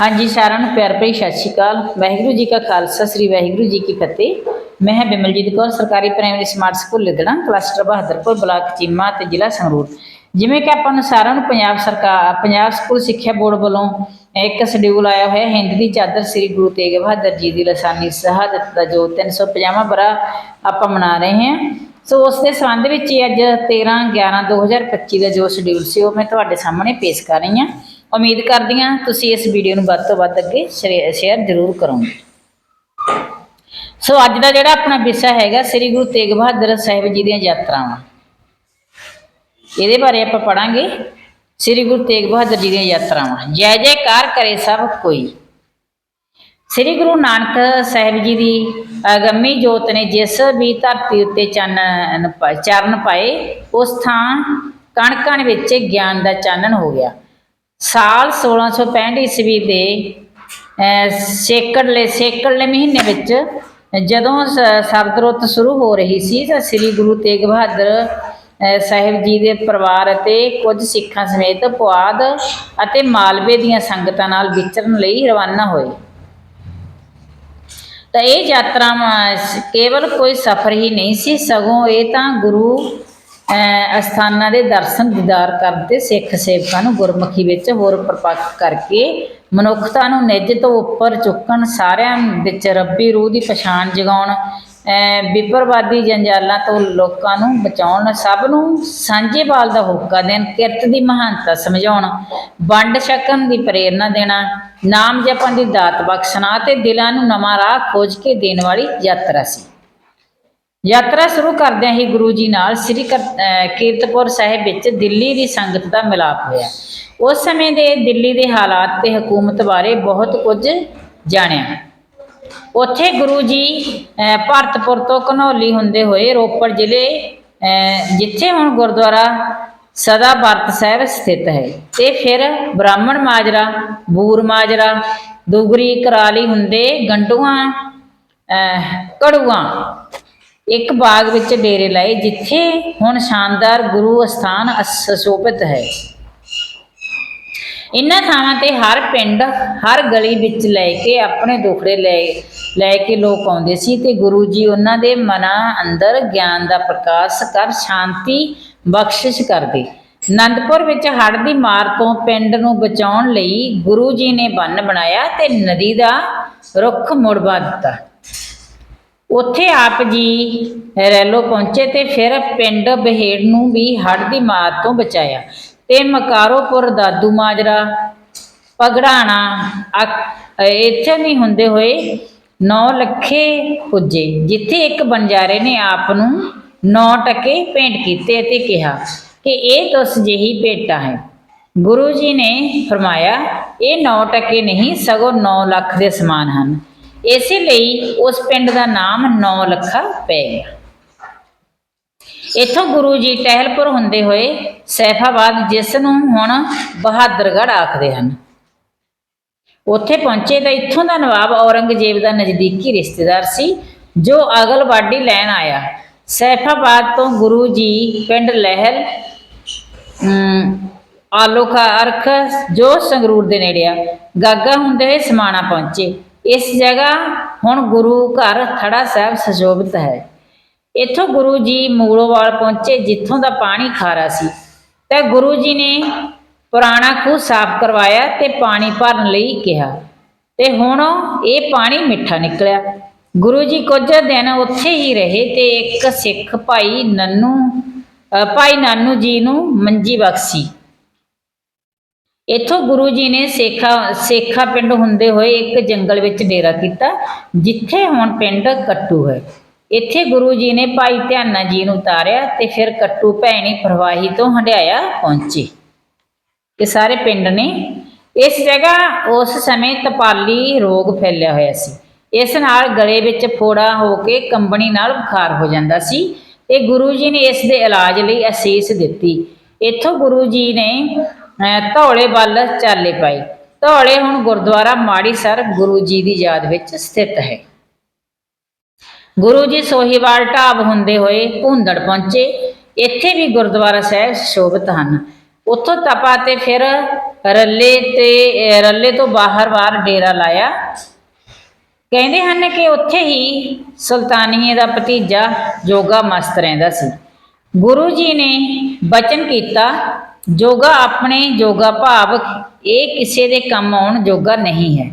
ਹਾਂਜੀ, ਸਾਰਿਆਂ ਨੂੰ ਪਿਆਰ ਭਰੀ ਸਤਿ ਸ਼੍ਰੀ ਅਕਾਲ। ਵਾਹਿਗੁਰੂ ਜੀ ਕਾ ਖਾਲਸਾ, ਸ੍ਰੀ ਵਾਹਿਗੁਰੂ ਜੀ ਕੀ ਫਤਿਹ। ਮੈਂ ਹਾਂ ਬਿਮਲਜੀਤ ਕੌਰ, ਸਰਕਾਰੀ primary smart school Lidra, cluster Bahadarpur block Cheema ਤੇ ਜ਼ਿਲ੍ਹਾ ਸੰਗਰੂਰ। ਜਿਵੇਂ ਕਿ ਆਪਾਂ ਨੂੰ ਸਾਰਿਆਂ ਨੂੰ ਪੰਜਾਬ ਸਰਕਾਰ ਪੰਜਾਬ ਸਕੂਲ ਸਿੱਖਿਆ ਬੋਰਡ ਵੱਲੋਂ ਇੱਕ ਸ਼ਡਿਊਲ ਆਇਆ ਹੋਇਆ, ਹਿੰਦ ਦੀ ਚਾਦਰ ਸ੍ਰੀ ਗੁਰੂ ਤੇਗ ਬਹਾਦਰ ਜੀ ਦੀ ਲਸਾਨੀ ਸ਼ਹਾਦਤ ਦਾ ਜੋ 350ਵਾਂ ਬਰਾ ਆਪਾਂ ਮਨਾ ਰਹੇ ਹਾਂ। ਸੋ ਉਸ ਦੇ ਸੰਬੰਧ ਵਿੱਚ ਹੀ ਅੱਜ 13 11 2025 ਦਾ ਜੋ ਸ਼ਡਿਊਲ ਸੀ, ਉਹ ਮੈਂ ਤੁਹਾਡੇ ਸਾਹਮਣੇ ਪੇਸ਼ ਕਰ ਰਹੀ ਹਾਂ। ਉਮੀਦ ਕਰਦੀ ਹਾਂ ਤੁਸੀਂ ਇਸ ਵੀਡੀਓ ਨੂੰ ਵੱਧ ਤੋਂ ਵੱਧ ਅੱਗੇ ਸ਼ੇਅਰ ਜ਼ਰੂਰ ਕਰੋਗੇ। ਸੋ ਅੱਜ ਦਾ ਜਿਹੜਾ ਆਪਣਾ ਵਿਸ਼ਾ ਹੈਗਾ ਸ੍ਰੀ ਗੁਰੂ ਤੇਗ ਬਹਾਦਰ ਸਾਹਿਬ ਜੀ ਦੀਆਂ ਯਾਤਰਾਵਾਂ। ਇਹਦੇ ਬਾਰੇ ਆਪਾਂ ਪੜਾਂਗੇ ਸ੍ਰੀ ਗੁਰੂ ਤੇਗ ਬਹਾਦਰ ਜੀ ਦੀਆਂ ਯਾਤਰਾਵਾਂ। ਜੈ ਜੈਕਾਰ ਕਰੇ ਸਭ ਕੋਈ। ਸ੍ਰੀ ਗੁਰੂ ਨਾਨਕ ਸਾਹਿਬ ਜੀ ਦੀ ਅਗੰਮੀ ਜੋਤ ਨੇ ਜਿਸ ਵੀ ਧਰਤੀ ਉੱਤੇ ਚੰਨ ਚਰਨ ਪਾਏ, ਉਸ ਥਾਂ ਕਣ ਵਿੱਚ ਗਿਆਨ ਦਾ ਚਾਨਣ ਹੋ ਗਿਆ। ਸਾਲ 1665 ਈਸਵੀ ਦੇ ਅਹ, ਸੇਕੜਲੇ ਸੇਕੜਲੇ ਮਹੀਨੇ ਵਿੱਚ ਜਦੋਂ ਸ- ਸਰਦ ਸ਼ੁਰੂ ਹੋ ਰਹੀ ਸੀ ਤਾਂ ਸ੍ਰੀ ਗੁਰੂ ਤੇਗ ਬਹਾਦਰ ਸਾਹਿਬ ਜੀ ਦੇ ਪਰਿਵਾਰ ਅਤੇ ਕੁਝ ਸਿੱਖਾਂ ਸਮੇਤ ਪੁਆਧ ਅਤੇ ਮਾਲਵੇ ਦੀਆਂ ਸੰਗਤਾਂ ਨਾਲ ਵਿਚਰਨ ਲਈ ਰਵਾਨਾ ਹੋਏ। ਤਾਂ ਇਹ ਯਾਤਰਾ ਕੇਵਲ ਕੋਈ ਸਫ਼ਰ ਹੀ ਨਹੀਂ ਸੀ ਸਗੋਂ ਇਹ ਤਾਂ ਗੁਰੂ ਅਸਥਾਨਾਂ ਦੇ ਦਰਸ਼ਨ ਦੀਦਾਰ ਕਰਦੇ ਸਿੱਖ ਸੇਵਕਾਂ ਨੂੰ ਗੁਰਮੁਖੀ ਵਿੱਚ ਹੋਰ ਪ੍ਰਪੱਕ ਕਰਕੇ ਮਨੁੱਖਤਾ ਨੂੰ ਨਿੱਜ ਤੋਂ ਉੱਪਰ ਚੁੱਕਣ ਸਾਰਿਆਂ ਵਿੱਚ ਰੱਬੀ ਰੂਹ ਦੀ ਪਛਾਣ ਜਗਾਉਣ ਅਹ, ਵਿਪਰਵਾਦੀ ਜੰਜਾਲਾਂ ਤੋਂ ਲੋਕਾਂ ਨੂੰ ਬਚਾਉਣ ਸਭ ਨੂੰ ਸਾਂਝੇ ਬਾਲ ਦਾ ਹੋਕਾ ਦੇਣ ਕਿਰਤ ਦੀ ਮਹਾਨਤਾ ਸਮਝਾਉਣ ਵੰਡ ਛਕਣ ਦੀ ਪ੍ਰੇਰਣਾ ਦੇਣਾ ਨਾਮ ਜਪਣ ਦੀ ਦਾਤ ਬਖਸ਼ਣਾ ਤੇ ਦਿਲਾਂ ਨੂੰ ਨਵਾਂ ਰਾਹ ਖੋਜ ਕੇ ਦੇਣ ਵਾਲੀ ਯਾਤਰਾ ਸੀ। ਯਾਤਰਾ ਸ਼ੁਰੂ ਕਰਦਿਆਂ ਹੀ ਗੁਰੂ ਜੀ ਨਾਲ ਸ੍ਰੀ ਕਰ- ਕੀਰਤਪੁਰ ਸਾਹਿਬ ਵਿੱਚ ਦਿੱਲੀ ਦੀ ਸੰਗਤ ਦਾ ਮਿਲਾਪ ਹੋਇਆ। ਉਸ ਸਮੇਂ ਦੇ ਦਿੱਲੀ ਦੇ ਹਾਲਾਤ ਤੇ ਹਕੂਮਤ ਬਾਰੇ ਬਹੁਤ ਕੁਝ ਜਾਣਿਆ। ਉੱਥੇ ਗੁਰੂ ਜੀ ਭਾਰਤਪੁਰ ਤੋਂ ਘਨੌਲੀ ਹੁੰਦੇ ਹੋਏ ਰੋਪੜ ਜ਼ਿਲ੍ਹੇ, ਅਹ ਜਿੱਥੇ ਹੁਣ ਗੁਰਦੁਆਰਾ ਸਦਾ ਭਰਤ ਸਾਹਿਬ ਸਥਿਤ ਹੈ। ਤੇ ਫਿਰ ਬ੍ਰਾਹਮਣ ਮਾਜਰਾ, ਬੂਰ ਮਾਜਰਾ, ਦੁਗਰੀ ਕਰਾਲੀ ਹੁੰਦੇ ਗੰਡੂਆਂ, ਅਹ ਕੜੂਆਂ ਇੱਕ ਬਾਗ ਵਿੱਚ ਡੇਰੇ ਲਾਏ, ਜਿੱਥੇ ਹੁਣ ਸ਼ਾਨਦਾਰ ਗੁਰੂ ਅਸਥਾਨ ਸੁਸ਼ੋਭਿਤ ਹੈ। ਇਨ੍ਹਾਂ ਥਾਵਾਂ ਤੇ ਹਰ ਪਿੰਡ, ਹਰ ਗਲੀ ਵਿੱਚ ਲੈ ਕੇ ਆਪਣੇ ਦੁਖੜੇ ਲੈ ਲੈ ਕੇ ਲੋਕ ਆਉਂਦੇ ਸੀ ਤੇ ਗੁਰੂ ਜੀ ਉਹਨਾਂ ਦੇ ਮਨਾਂ ਅੰਦਰ ਗਿਆਨ ਦਾ ਪ੍ਰਕਾਸ਼ ਕਰ ਸ਼ਾਂਤੀ ਬਖਸ਼ਿਸ਼ ਕਰਦੇ। ਆਨੰਦਪੁਰ ਵਿੱਚ ਹੜ੍ਹ ਦੀ ਮਾਰ ਤੋਂ ਪਿੰਡ ਨੂੰ ਬਚਾਉਣ ਲਈ ਗੁਰੂ ਜੀ ਨੇ ਬੰਨ ਬਣਾਇਆ ਤੇ ਨਦੀ ਦਾ ਰੁੱਖ ਮੁੜਵਾ ਦਿੱਤਾ। ਉੱਥੇ ਆਪ ਜੀ ਰੈਲੋ ਪਹੁੰਚੇ ਤੇ ਫਿਰ ਪਿੰਡ ਬਹੇੜ ਨੂੰ ਵੀ ਹੜ੍ਹ ਦੀ ਮਾਰ ਤੋਂ ਬਚਾਇਆ। ਤੇ ਮਕਾਰੋਪੁਰ, ਦਾਦੂ ਮਾਜਰਾ ਪਗੜਾਣਾ ਇੱਥੇ ਨਹੀਂ ਹੁੰਦੇ ਹੋਏ ਨੌ ਲੱਖੇ ਪੁੱਜੇ, ਜਿੱਥੇ ਇੱਕ ਬੰਜਾਰੇ ਨੇ ਆਪ ਨੂੰ ਨੌ ਟਕੇ ਭੇਂਟ ਕੀਤੇ ਅਤੇ ਕਿਹਾ ਕਿ ਇਹ ਤੁਸ ਜਿਹੀ ਭੇਟਾ ਹੈ। ਗੁਰੂ ਜੀ ਨੇ ਫਰਮਾਇਆ, ਇਹ ਨੌ ਟਕੇ ਨਹੀਂ, ਸਗੋਂ 9 ਲੱਖ ਦੇ ਸਮਾਨ ਹਨ। ਇਸੇ ਲਈ ਉਸ ਪਿੰਡ ਦਾ ਨਾਮ ਨੌ ਲੱਖਾ ਪੈ ਗਿਆ। ਇੱਥੋਂ ਗੁਰੂ ਜੀ ਟਹਿਲਪੁਰ ਹੁੰਦੇ ਹੋਏ ਸੈਫਾਬਾਦ ਜਿਸ ਨੂੰ ਹੁਣ ਬਹਾਦਰਗੜ੍ਹ ਆਖਦੇ ਹਨ। ਉੱਥੇ ਪਹੁੰਚੇ ਤਾਂ ਇੱਥੋਂ ਦਾ ਨਵਾਬ ਔਰੰਗਜ਼ੇਬ ਦਾ ਨਜ਼ਦੀਕੀ ਰਿਸ਼ਤੇਦਾਰ ਸੀ ਜੋ ਅਗਲ ਅਗਲਵਾਡੀ ਲੈਣ ਆਇਆ। ਸੈਫਾਬਾਦ ਤੋਂ ਗੁਰੂ ਜੀ ਪਿੰਡ ਲਹਿਲ ਅਮ, ਆਲੋਕਾ ਅਰਖ ਜੋ ਸੰਗਰੂਰ ਦੇ ਨੇੜੇ ਆ ਗਾਗਾ ਹੁੰਦੇ ਹੋਏ ਸਮਾਣਾ ਪਹੁੰਚੇ। ਇਸ ਜਗ੍ਹਾ ਹੁਣ ਗੁਰੂ ਘਰ ਥੜਾ ਸਾਹਿਬ ਸੁਸ਼ੋਭਿਤ ਹੈ। ਇੱਥੋਂ ਗੁਰੂ ਜੀ ਮੂਲੋਵਾਲ ਪਹੁੰਚੇ ਜਿੱਥੋਂ ਦਾ ਪਾਣੀ ਖਾਰਾ ਸੀ। ਤੇ ਗੁਰੂ ਜੀ ਨੇ ਪੁਰਾਣਾ ਖੂਹ ਸਾਫ਼ ਕਰਵਾਇਆ ਤੇ ਪਾਣੀ ਭਰਨ ਲਈ ਕਿਹਾ। ਤੇ ਹੁਣ ਇਹ ਪਾਣੀ ਮਿੱਠਾ ਨਿਕਲਿਆ। ਗੁਰੂ ਜੀ ਕੁਝ ਦਿਨ ਉੱਥੇ ਹੀ ਰਹੇ ਤੇ ਇੱਕ ਸਿੱਖ ਭਾਈ ਨੰਨੂ ਅ, ਭਾਈ ਨਾਨੂ ਜੀ ਨੂੰ ਮੰਜੀ ਬਖਸ਼ੀ। ਇੱਥੋਂ ਗੁਰੂ ਜੀ ਨੇ ਸੇਖਾ ਸੇਖਾ ਪਿੰਡ ਹੁੰਦੇ ਹੋਏ ਇੱਕ ਜੰਗਲ ਵਿੱਚ ਡੇਰਾ ਕੀਤਾ, ਜਿੱਥੇ ਹੁਣ ਪਿੰਡ ਕੱਟੂ ਹੈ। ਇੱਥੇ ਗੁਰੂ ਜੀ ਨੇ ਭਾਈ ਧਿਆਨਾ ਜੀ ਨੂੰ ਉਤਾਰਿਆ ਤੇ ਫਿਰ ਕੱਟੂ ਭੈਣੀ ਪ੍ਰਵਾਹੀ ਤੋਂ ਹੰਡਿਆਇਆ ਪਹੁੰਚੇ। ਇਹ ਸਾਰੇ ਪਿੰਡ ਨੇ, ਇਸ ਜਗ੍ਹਾ ਉਸ ਸਮੇਂ ਤਪਾਲੀ ਰੋਗ ਫੈਲਿਆ ਹੋਇਆ ਸੀ। ਇਸ ਨਾਲ ਗਲੇ ਵਿੱਚ ਫੋੜਾ ਹੋ ਕੇ ਕੰਬਣੀ ਨਾਲ ਬੁਖਾਰ ਹੋ ਜਾਂਦਾ ਸੀ। ਤੇ ਗੁਰੂ ਜੀ ਨੇ ਇਸ ਦੇ ਇਲਾਜ ਲਈ ਅਸੀਸ ਦਿੱਤੀ। ਇੱਥੋਂ ਗੁਰੂ ਜੀ ਨੇ ਧੌਲੇ ਵੱਲ ਚਾਲੇ ਪਾਏ। ਧੌਲੇ ਹੁਣ ਗੁਰਦੁਆਰਾ ਮਾੜੀ ਸਰ ਗੁਰੂ ਜੀ ਦੀ ਯਾਦ ਵਿੱਚ ਸਥਿਤ ਹੈ। ਗੁਰੂ ਜੀ ਸੋਹੀਵਾਲ ਢਾਬ ਹੁੰਦੇ ਹੋਏ ਭੁੰਦੜ ਪਹੁੰਚੇ। ਇੱਥੇ ਵੀ ਗੁਰਦੁਆਰਾ ਸਾਹਿਬ ਸ਼ੋਭਤ ਹਨ। ਉੱਥੋਂ ਤਪਾ ਤੇ ਫਿਰ ਰੱਲੇ ਤੇ, ਅਹ ਰੱਲੇ ਤੋਂ ਬਾਹਰ-ਬਾਹਰ ਡੇਰਾ ਲਾਇਆ। ਕਹਿੰਦੇ ਹਨ ਕਿ ਉੱਥੇ ਹੀ ਸੁਲਤਾਨੀਏ ਦਾ ਭਤੀਜਾ ਜੋਗਾ ਮਸਤ ਰਹਿੰਦਾ ਸੀ। ਗੁਰੂ ਜੀ ਨੇ ਬਚਨ ਕੀਤਾ ਯੋਗਾ ਆਪਣੇ ਯੋਗਾ ਭਾਵ, ਇਹ ਕਿਸੇ ਦੇ ਕੰਮ ਆਉਣ ਜੋਗਾ ਨਹੀਂ ਹੈ।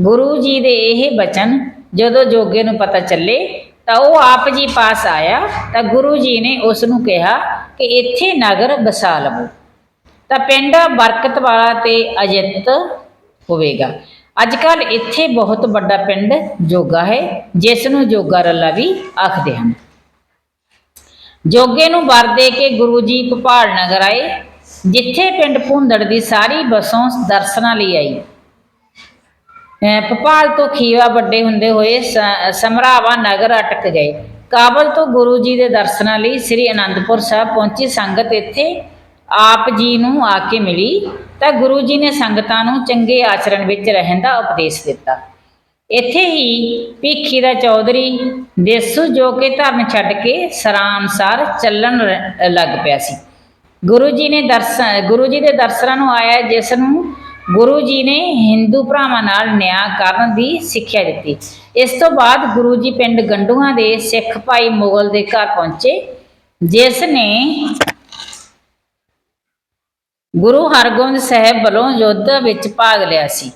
ਗੁਰੂ ਜੀ ਦੇ ਇਹ ਬਚਨ, ਜਦੋਂ ਜੋਗੇ ਨੂੰ ਪਤਾ ਚੱਲੇ, ਤਾਂ ਉਹ ਆਪ ਜੀ ਪਾਸ ਆਇਆ, ਤਾਂ ਗੁਰੂ ਜੀ ਨੇ ਉਸ ਨੂੰ ਕਿਹਾ ਕਿ ਇੱਥੇ ਨਗਰ ਬਸਾ ਲਵੋ। ਤਾਂ ਪਿੰਡ ਬਰਕਤ ਵਾਲਾ ਤੇ ਅਜਿੱਤ ਹੋਵੇਗਾ। ਅੱਜ ਕੱਲ ਇੱਥੇ ਬਹੁਤ ਵੱਡਾ ਪਿੰਡ ਜੋਗਾ ਹੈ, ਜਿਸ ਨੂੰ ਜੋਗਾ ਰੱਲਾ ਵੀ ਆਖਦੇ ਹਨ। ਜੋਗੇ ਨੂੰ ਵਰ ਦੇ ਕੇ ਗੁਰੂ ਜੀ ਭੋਪਾਲ ਨਗਰ ਆਏ ਜਿੱਥੇ ਪਿੰਡ ਭੁੰਦੜ ਦੀ ਸਾਰੀ ਬਸੋਂ ਦਰਸ਼ਨਾਂ ਲਈ ਆਈ। ਭੋਪਾਲ ਤੋਂ ਖੀਵਾ ਵੱਡੇ ਹੁੰਦੇ ਹੋਏ ਸ- ਸਮਰਾਵਾ ਨਗਰ ਅਟਕ ਗਏ। ਕਾਬਲ ਤੋਂ ਗੁਰੂ ਜੀ ਦੇ ਦਰਸ਼ਨਾਂ ਲਈ ਸ੍ਰੀ ਅਨੰਦਪੁਰ ਸਾਹਿਬ ਪਹੁੰਚੀ ਸੰਗਤ ਇੱਥੇ ਆਪ ਜੀ ਨੂੰ ਆ ਕੇ ਮਿਲੀ ਤਾਂ ਗੁਰੂ ਜੀ ਨੇ ਸੰਗਤਾਂ ਨੂੰ ਚੰਗੇ ਆਚਰਣ ਵਿੱਚ ਰਹਿਣ ਦਾ ਉਪਦੇਸ਼ ਦਿੱਤਾ। ਇੱਥੇ ਹੀ ਭੀਖੀ ਦਾ ਚੌਧਰੀ ਦੇਸੂ ਜੋ ਕਿ ਧਰਮ ਛੱਡ ਕੇ ਸਰਾਮਸਾਰ ਚੱਲਣ ਲੱਗ ਪਿਆ ਸੀ। ਗੁਰੂ ਜੀ ਨੇ ਦਰਸ਼ਨ ਗੁਰੂ ਜੀ ਦੇ ਦਰਸ਼ਨਾਂ ਨੂੰ ਆਇਆ ਜਿਸ ਨੂੰ ਗੁਰੂ ਜੀ ਨੇ ਹਿੰਦੂ ਭਰਾਵਾਂ ਨਾਲ ਨਿਆਂ ਕਰਨ ਦੀ ਸਿੱਖਿਆ ਦਿੱਤੀ। ਇਸ ਤੋਂ ਬਾਅਦ ਗੁਰੂ ਜੀ ਪਿੰਡ ਗੰਡੂਆਂ ਦੇ ਸਿੱਖ ਭਾਈ ਮੁਗਲ ਦੇ ਘਰ ਪਹੁੰਚੇ ਜਿਸ ਨੇ ਗੁਰੂ ਹਰਗੋਬਿੰਦ ਸਾਹਿਬ ਵੱਲੋਂ ਯੁੱਧ ਵਿੱਚ ਭਾਗ ਲਿਆ ਸੀ।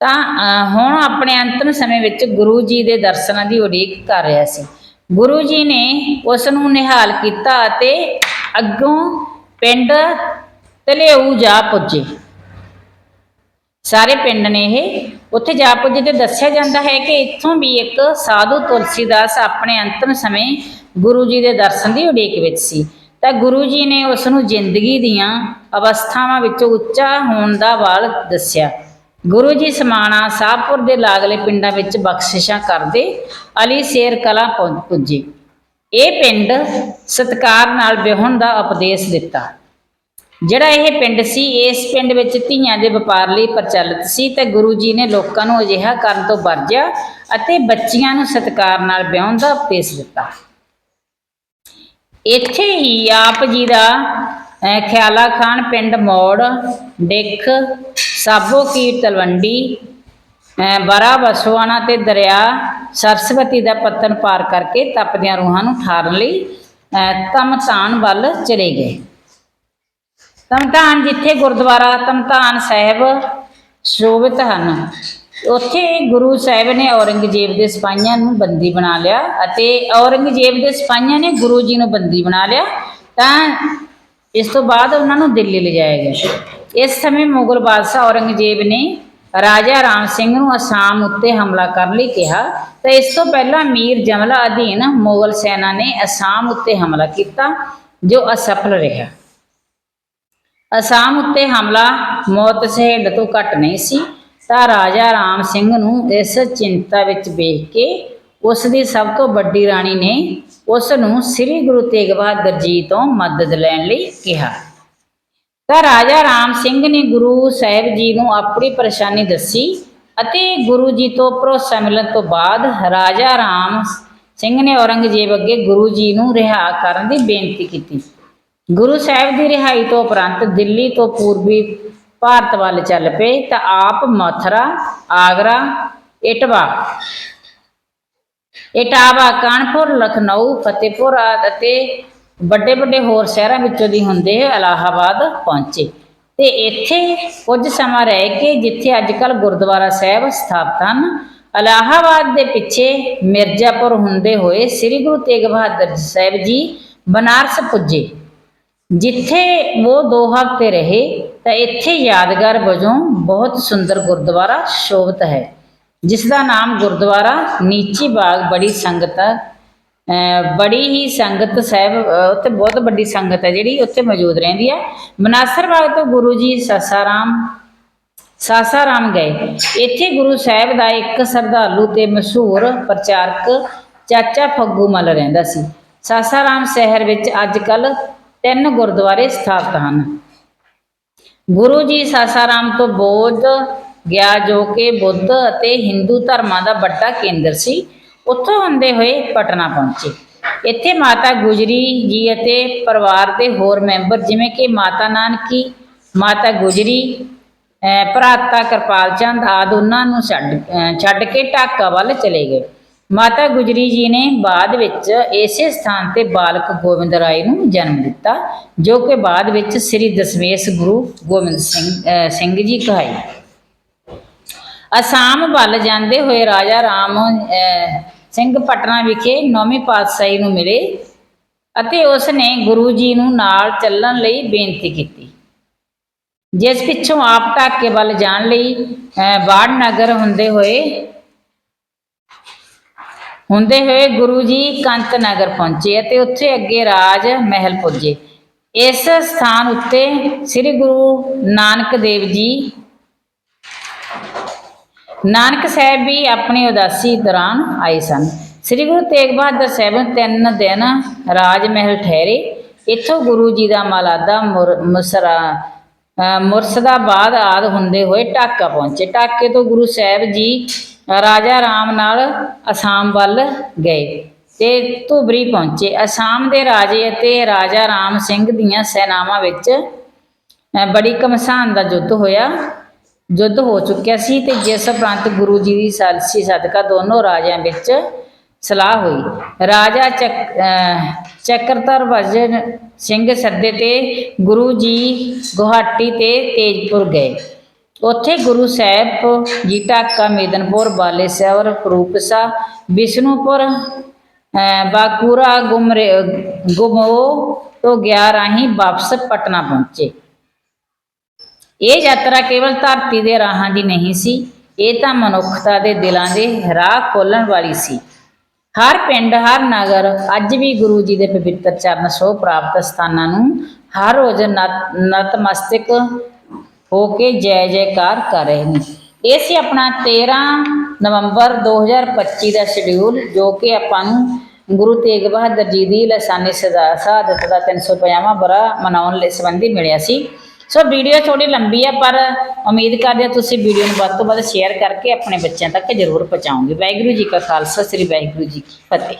ਤਾਂ ਅਹ, ਹੁਣ ਆਪਣੇ ਅੰਤਮ ਸਮੇਂ ਵਿੱਚ ਗੁਰੂ ਜੀ ਦੇ ਦਰਸ਼ਨਾਂ ਦੀ ਉਡੀਕ ਕਰ ਰਿਹਾ ਸੀ। ਗੁਰੂ ਜੀ ਨੇ ਉਸ ਨੂੰ ਨਿਹਾਲ ਕੀਤਾ ਅਤੇ ਅੱਗੋਂ ਪਿੰਡ ਤਲੇਊ ਜਾ ਪੁੱਜੇ। ਸਾਰੇ ਪਿੰਡ ਨੇ ਇਹ ਉੱਥੇ ਜਾ ਪੁੱਜੇ ਤੇ ਦੱਸਿਆ ਜਾਂਦਾ ਹੈ ਕਿ ਇੱਥੋਂ ਵੀ ਇੱਕ ਸਾਧੂ ਤੁਲਸੀਦਾਸ ਆਪਣੇ ਅੰਤਮ ਸਮੇਂ ਗੁਰੂ ਜੀ ਦੇ ਦਰਸ਼ਨ ਦੀ ਉਡੀਕ ਵਿੱਚ ਸੀ। ਤਾਂ ਗੁਰੂ ਜੀ ਨੇ ਉਸ ਨੂੰ ਜ਼ਿੰਦਗੀ ਦੀਆਂ ਅਵਸਥਾਵਾਂ ਵਿੱਚੋਂ ਉੱਚਾ ਹੋਣ ਦਾ ਵਾਲ ਦੱਸਿਆ। ਗੁਰੂ ਜੀ ਸਮਾਣਾ ਸਾਹਪੁਰ ਦੇ ਲਾਗਲੇ ਪਿੰਡਾਂ ਵਿੱਚ ਬਖਸ਼ਿਸ਼ਾਂ ਕਰਦੇ ਅਲੀ ਸ਼ੇਰ ਕਲਾ ਪਹੁੰ- ਪੁੱਜੇ। ਇਹ ਪਿੰਡ ਸਤਕਾਰ ਨਾਲ ਵਿਆਹੁਣ ਦਾ ਉਪਦੇਸ਼ ਦਿੱਤਾ। ਜਿਹੜਾ ਇਹ ਪਿੰਡ ਸੀ ਇਸ ਪਿੰਡ ਵਿੱਚ ਧੀਆਂ ਦੇ ਵਪਾਰ ਲਈ ਪ੍ਰਚਲਿਤ ਸੀ ਤੇ ਗੁਰੂ ਜੀ ਨੇ ਲੋਕਾਂ ਨੂੰ ਅਜਿਹਾ ਕਰਨ ਤੋਂ ਵਰਜਿਆ ਅਤੇ ਬੱਚੀਆਂ ਨੂੰ ਸਤਿਕਾਰ ਨਾਲ ਵਿਆਹੁਣ ਦਾ ਉਪਦੇਸ਼ ਦਿੱਤਾ। ਇੱਥੇ ਹੀ ਆਪ ਜੀ ਦਾ ਖਿਆਲਾ ਖਾਨ ਪਿੰਡ ਮੋੜ ਡਿੱਖ ਸਾਬੋ ਕੀ ਤਲਵੰਡੀ ਅਹ, ਬਰਾ ਬਸਵਾਣਾ ਤੇ ਦਰਿਆ ਸਰਸਵਤੀ ਦਾ ਪੱਤਨ ਪਾਰ ਕਰਕੇ ਤਪਦੀਆਂ ਰੂਹਾਂ ਨੂੰ ਠਾਰਨ ਲਈ ਤਮਤਾਨ ਵੱਲ ਚਲੇ ਗਏ। ਤਮਤਾਨ ਜਿੱਥੇ ਗੁਰਦੁਆਰਾ, ਤਮਤਾਨ ਸਾਹਿਬ ਸ਼ੋਭਿਤ ਹਨ, ਉੱਥੇ ਗੁਰੂ ਸਾਹਿਬ ਨੇ ਔਰੰਗਜ਼ੇਬ ਦੇ ਸਿਪਾਹੀਆਂ ਨੂੰ ਬੰਦੀ ਬਣਾ ਲਿਆ ਅਤੇ ਔਰੰਗਜ਼ੇਬ ਦੇ ਸਿਪਾਹੀਆਂ ਨੇ ਗੁਰੂ ਜੀ ਨੂੰ ਬੰਦੀ ਬਣਾ ਲਿਆ, ਤਾਂ ਇਸ ਤੋਂ ਬਾਅਦ ਉਹਨਾਂ ਨੂੰ ਦਿੱਲੀ ਲਿਜਾਇਆ ਗਿਆ। ਇਸ ਸਮੇਂ ਮੁਗਲ ਬਾਦਸ਼ਾਹ ਔਰੰਗਜ਼ੇਬ ਨੇ ਰਾਜਾ ਰਾਮ ਸਿੰਘ ਨੂੰ ਅਸਾਮ ਉੱਤੇ ਹਮਲਾ ਕਰਨ ਲਈ ਕਿਹਾ। ਤਾਂ ਇਸ ਤੋਂ ਪਹਿਲਾਂ ਮੀਰ ਜਮਲਾ ਅਧੀਨ ਮੁਗਲ ਸੈਨਾ ਨੇ ਅਸਾਮ ਉੱਤੇ ਹਮਲਾ ਕੀਤਾ, ਜੋ ਅਸਫਲ ਰਿਹਾ। ਅਸਾਮ ਉੱਤੇ ਹਮਲਾ ਮੌਤ ਸਹੇਡ ਤੋਂ ਘੱਟ ਨਹੀਂ ਸੀ। ਤਾਂ ਰਾਜਾ ਰਾਮ ਸਿੰਘ ਨੂੰ ਇਸ ਚਿੰਤਾ ਵਿੱਚ ਵੇਖ ਕੇ ਉਸ ਦੀ ਸਭ ਤੋਂ ਵੱਡੀ ਰਾਣੀ ਨੇ ਉਸ ਨੂੰ ਸ੍ਰੀ ਗੁਰੂ ਤੇਗ ਬਹਾਦਰ ਜੀ ਤੋਂ ਮਦਦ ਲੈਣ ਲਈ ਕਿਹਾ। ਤਾਂ ਰਾਜਾ ਰਾਮ ਸਿੰਘ ਨੇ ਗੁਰੂ ਸਾਹਿਬ ਜੀ ਨੂੰ ਆਪਣੀ ਪਰੇਸ਼ਾਨੀ ਦੱਸੀ ਅਤੇ ਗੁਰੂ ਜੀ ਤੋਂ ਭਰੋਸਾ ਮਿਲਣ ਤੋਂ ਬਾਅਦ ਰਾਜਾ ਰਾਮ ਸਿੰਘ ਨੇ ਔਰੰਗਜ਼ੇਬ ਅੱਗੇ ਗੁਰੂ ਜੀ ਨੂੰ ਰਿਹਾ ਕਰਨ ਦੀ ਬੇਨਤੀ ਕੀਤੀ। ਗੁਰੂ ਸਾਹਿਬ ਦੀ ਰਿਹਾਈ ਤੋਂ ਉਪਰੰਤ ਦਿੱਲੀ ਤੋਂ ਪੂਰਬੀ ਭਾਰਤ ਵੱਲ ਚੱਲ ਪਏ ਤਾਂ ਆਪ ਮਥੁਰਾ, ਆਗਰਾ, ਇਟਵਾ, ਇਟਾਵਾ, ਕਾਨਪੁਰ, ਲਖਨਊ, ਫਤਿਹਪੁਰ ਆਦਿ ਅਤੇ ਵੱਡੇ ਵੱਡੇ ਹੋਰ ਸ਼ਹਿਰਾਂ ਵਿੱਚੋਂ ਦੀ ਹੁੰਦੇ ਹੋਏ ਇਲਾਹਾਬਾਦ ਪਹੁੰਚੇ। ਤੇ ਇੱਥੇ ਕੁਝ ਸਮਾਂ ਰਹਿ ਕੇ ਜਿੱਥੇ ਅੱਜ ਕੱਲ ਗੁਰਦੁਆਰਾ ਸਾਹਿਬ ਸਥਾਪਿਤ ਹਨ ਇਲਾਹਾਬਾਦ ਦੇ ਪਿੱਛੇ ਮਿਰਜ਼ਾਪੁਰ ਹੁੰਦੇ ਹੋਏ ਸ੍ਰੀ ਗੁਰੂ ਤੇਗ ਬਹਾਦਰ ਸਾਹਿਬ ਜੀ ਬਨਾਰਸ ਪੁੱਜੇ। ਜਿੱਥੇ ਉਹ 2 ਹਫ਼ਤੇ ਰਹੇ, ਤਾਂ ਇੱਥੇ ਯਾਦਗਾਰ ਵਜੋਂ ਬਹੁਤ ਸੁੰਦਰ ਗੁਰਦੁਆਰਾ ਸ਼ੋਭਤ ਹੈ ਜਿਸ ਦਾ ਨਾਮ ਗੁਰਦੁਆਰਾ ਨੀਚੀ ਬਾਗ ਬੜੀ ਸੰਗਤ ਬੜੀ ਹੀ ਸੰਗਤ ਸਾਹਿਬ ਉੱਥੇ ਬਹੁਤ ਵੱਡੀ ਸੰਗਤ ਹੈ ਜਿਹੜੀ ਉੱਥੇ ਮੌਜੂਦ ਰਹਿੰਦੀ ਹੈ। ਮਨਾਸਰ ਬਾਗ ਤੋਂ ਗੁਰੂ ਜੀ ਸਾਸਾਰਾਮ ਸਾਸਾਰਾਮ ਗਏ। ਇੱਥੇ ਗੁਰੂ ਸਾਹਿਬ ਦਾ ਇੱਕ ਸਰਧਾਲੂ ਤੇ ਮਸ਼ਹੂਰ ਪ੍ਰਚਾਰਕ ਚਾਚਾ ਫੱਗੂ ਮਲ ਰਹਿੰਦਾ ਸੀ। ਸਾਸਾਰਾਮ ਸ਼ਹਿਰ ਵਿੱਚ ਅੱਜ ਕੱਲ ਤਿੰਨ ਗੁਰਦੁਆਰੇ ਸਥਾਪਿਤ ਹਨ। ਗੁਰੂ ਜੀ ਸਾਸਾਰਾਮ ਤੋਂ ਬੋਧ ਗਿਆ ਜੋ ਕਿ ਬੁੱਧ ਅਤੇ ਹਿੰਦੂ ਧਰਮਾਂ ਦਾ ਵੱਡਾ ਕੇਂਦਰ ਸੀ। ਉੱਥੋਂ ਹੁੰਦੇ ਹੋਏ ਪਟਨਾ ਪਹੁੰਚੇ। ਇੱਥੇ ਮਾਤਾ ਗੁਜਰੀ ਜੀ ਅਤੇ ਪਰਿਵਾਰ ਦੇ ਹੋਰ ਮੈਂਬਰ ਜਿਵੇਂ ਕਿ ਮਾਤਾ ਨਾਨਕੀ ਮਾਤਾ ਗੁਜਰੀ ਭਰਾਤਾ ਕਿਰਪਾਲ ਚੰਦ ਆਦਿ ਉਹਨਾਂ ਨੂੰ ਛੱਡ ਅਹ ਛੱਡ ਕੇ ਢਾਕਾ ਵੱਲ ਚਲੇ ਗਏ। ਮਾਤਾ ਗੁਜਰੀ ਜੀ ਨੇ ਬਾਅਦ ਵਿੱਚ ਇਸੇ ਸਥਾਨ ਤੇ ਬਾਲਕ ਗੋਬਿੰਦ ਰਾਏ ਨੂੰ ਜਨਮ ਦਿੱਤਾ ਜੋ ਕਿ ਬਾਅਦ ਵਿੱਚ ਸ੍ਰੀ ਦਸ਼ਮੇਸ਼ ਗੁਰੂ ਗੋਬਿੰਦ ਸਿੰਘ ਅਹ ਸਿੰਘ ਜੀ ਕਹਾਈ। ਅਸਾਮ ਵੱਲ ਜਾਂਦੇ ਹੋਏ ਰਾਜਾ ਰਾਮ ਅਹ, ਸਿੰਘ ਪਟਨਾ ਵਿਖੇ ਨੌਵੀਂ ਪਾਤਸ਼ਾਹੀ ਨੂੰ ਮਿਲੇ ਅਤੇ ਉਸ ਨੇ ਗੁਰੂ ਜੀ ਨੂੰ ਨਾਲ ਚੱਲਣ ਲਈ ਬੇਨਤੀ ਕੀਤੀ ਜਿਸ ਪਿੱਛੋਂ ਆਪ ਢਾਕੇ ਵੱਲ ਜਾਣ ਲਈ ਅਹ, ਬਾੜ ਨਗਰ ਹੁੰਦੇ ਹੋਏ ਹੁੰਦੇ ਹੋਏ ਗੁਰੂ ਜੀ ਕੰਤ ਨਗਰ ਪਹੁੰਚੇ ਅਤੇ ਉੱਥੇ ਅੱਗੇ ਰਾਜ ਮਹਿਲ ਪੁੱਜੇ। ਇਸ ਸਥਾਨ ਉੱਤੇ ਸ੍ਰੀ ਗੁਰੂ ਨਾਨਕ ਦੇਵ ਜੀ ਨਾਨਕ ਸਾਹਿਬ ਵੀ ਆਪਣੀ ਉਦਾਸੀ ਦੌਰਾਨ ਆਏ ਸਨ। ਸ੍ਰੀ ਗੁਰੂ ਤੇਗ ਬਹਾਦਰ ਸਾਹਿਬ ਤਿੰਨ ਦਿਨ ਰਾਜ ਮਹਿਲ ਠਹਿਰੇ। ਇੱਥੋਂ ਗੁਰੂ ਜੀ ਦਾ ਮਲਾਦਾ ਮੁਸਰਾ ਮੁਰਸ਼ਦਾਬਾਦ ਆਦ ਹੁੰਦੇ ਹੋਏ ਢਾਕਾ ਪਹੁੰਚੇ। ਢਾਕੇ ਤੋਂ ਗੁਰੂ ਸਾਹਿਬ ਜੀ, ਰਾਜਾ ਰਾਮ ਨਾਲ ਅਸਾਮ ਵੱਲ ਗਏ ਤੇ ਧੂਬਰੀ ਪਹੁੰਚੇ। ਅਸਾਮ ਦੇ ਰਾਜੇ ਅਤੇ ਰਾਜਾ ਰਾਮ ਸਿੰਘ ਦੀਆਂ ਸੈਨਾਵਾਂ ਵਿੱਚ ਬੜੀ ਘਮਸਾਨ ਦਾ ਯੁੱਧ ਹੋਇਆ। ਯੁੱਧ ਹੋ ਚੁੱਕਿਆ ਸੀ ਤੇ ਜਿਸ ਉਪਰੰਤ ਗੁਰੂ ਜੀ ਦੀ ਸਾਲਸੀ ਸਦਕਾ ਦੋਨੋਂ ਰਾਜਿਆਂ ਵਿੱਚ ਸਲਾਹ ਹੋਈ। ਰਾਜਾ ਚੱਕ ਚੱਕਰਧਰ ਵਜਨ ਸਿੰਘ ਸੱਦੇ ਤੇ ਗੁਰੂ ਜੀ ਗੁਹਾਟੀ ਤੇ ਤੇਜਪੁਰ ਗਏ। ਉੱਥੇ ਗੁਰੂ ਸਾਹਿਬ ਜੀ ਢਾਕਾ ਮੇਦਨਪੁਰ ਬਾਲੇਸ਼ਵਰ ਫਰੂਕਸਾ ਵਿਸ਼ਨੂਪੁਰ, ਅਹ ਬਾਕੂਰਾ ਗੁਮਰੇ, ਗੁਮੋ ਤੋਂ ਗਿਆ ਰਾਹੀਂ ਵਾਪਸ ਪਟਨਾ ਪਹੁੰਚੇ। ਇਹ ਯਾਤਰਾ ਕੇਵਲ ਧਰਤੀ ਦੇ ਰਾਹਾਂ ਦੀ ਨਹੀਂ ਸੀ, ਇਹ ਤਾਂ ਮਨੁੱਖਤਾ ਦੇ ਦਿਲਾਂ ਦੇ ਰਾਹ ਖੋਲਣ ਵਾਲੀ ਸੀ। ਹਰ ਪਿੰਡ, ਹਰ ਨਗਰ, ਅੱਜ ਵੀ ਗੁਰੂ ਜੀ ਦੇ ਪਵਿੱਤਰ ਚਰਨ ਸੋਹ ਪ੍ਰਾਪਤ ਸਥਾਨਾਂ ਨੂੰ ਹਰ ਰੋਜ਼ ਨਤ- ਨਤਮਸਤਕ ਹੋ ਕੇ ਜੈ ਜੈਕਾਰ ਕਰ ਰਹੇ ਨੇ। ਇਹ ਸੀ ਆਪਣਾ 13 ਨਵੰਬਰ 2025 ਦਾ ਸ਼ਡਿਊਲ ਜੋ ਕਿ ਆਪਾਂ ਨੂੰ ਗੁਰੂ ਤੇਗ ਬਹਾਦਰ ਜੀ ਦੀ ਲਸਾਨੀ ਸਦਾ ਸ਼ਹਾਦਤ ਦਾ 350ਵਾਂ ਬਰਾ ਮਨਾਉਣ ਲਈ ਸੰਬੰਧੀ ਮਿਲਿਆ ਸੀ। ਸੋ ਵੀਡੀਓ ਥੋੜੀ ਲੰਬੀ ਹੈ ਪਰ ਉਮੀਦ ਕਰਦੇ ਹਾਂ ਤੁਸੀਂ ਵੀਡੀਓ ਨੂੰ ਵੱਧ ਤੋਂ ਵੱਧ ਸ਼ੇਅਰ ਕਰਕੇ ਆਪਣੇ ਬੱਚਿਆਂ ਤੱਕ ਜ਼ਰੂਰ ਪਹੁੰਚਾਓਗੇ। ਵਾਹਿਗੁਰੂ ਜੀ ਕਾ ਖਾਲਸਾ, ਸ੍ਰੀ ਵਾਹਿਗੁਰੂ ਜੀ ਕੀ ਫਤਿਹ।